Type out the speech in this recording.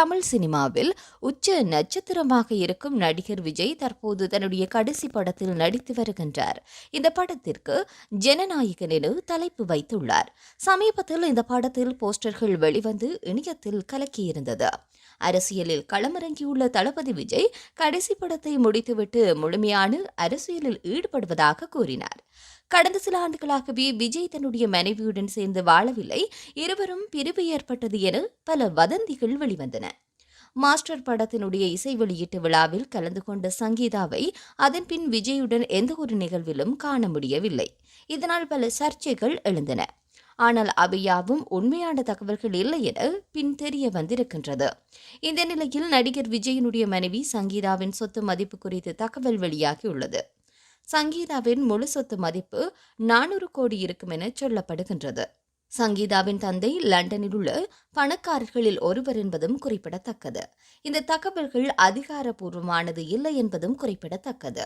தமிழ் சினிமாவில் உச்ச நட்சத்திரமாக இருக்கும் நடிகர் விஜய் தற்போது தன்னுடைய கடைசி படத்தில் நடித்து வருகின்றார். இந்த படத்திற்கு ஜனநாயகன் என தலைப்பு வைத்துள்ளார். சமீபத்தில் இந்த படத்தில் போஸ்டர்கள் வெளிவந்து இணையத்தில் கலக்கியிருந்தது. அரசியலில் களமிறங்கியுள்ள தளபதி விஜய் கடைசி படத்தை முடித்துவிட்டு முழுமையான அரசியலில் ஈடுபடுவதாக கூறினார். கடந்த சில ஆண்டுகளாகவே விஜய் தன்னுடைய மனைவியுடன் சேர்ந்து வாழவில்லை. இருவரும் பிரிவு ஏற்பட்டது என பல வதந்திகள் வெளிவந்தன. மாஸ்டர் படத்தினுடைய இசை வெளியீட்டு விழாவில் கலந்து கொண்ட சங்கீதாவை அதன் பின் விஜயுடன் எந்த ஒரு நிகழ்விலும் காண முடியவில்லை. இதனால் பல சர்ச்சைகள் எழுந்தன. ஆனால் அவையாவும் உண்மையான தகவல்கள் இல்லை என பின் தெரிய வந்திருக்கின்றது. இந்த நிலையில் நடிகர் விஜயனுடைய மனைவி சங்கீதாவின் சொத்து மதிப்பு குறித்து தகவல் வெளியாகியுள்ளது. சங்கீதாவின் முழு சொத்து மதிப்பு நானூறு கோடி இருக்கும் என சொல்லப்படுகின்றது. சங்கீதாவின் தந்தை லண்டனில் உள்ள பணக்காரர்களில் ஒருவர் என்பதும் குறிப்பிடத்தக்கது. இந்த தகவல்கள் அதிகாரப்பூர்வமானது இல்லை என்பதும் குறிப்பிடத்தக்கது.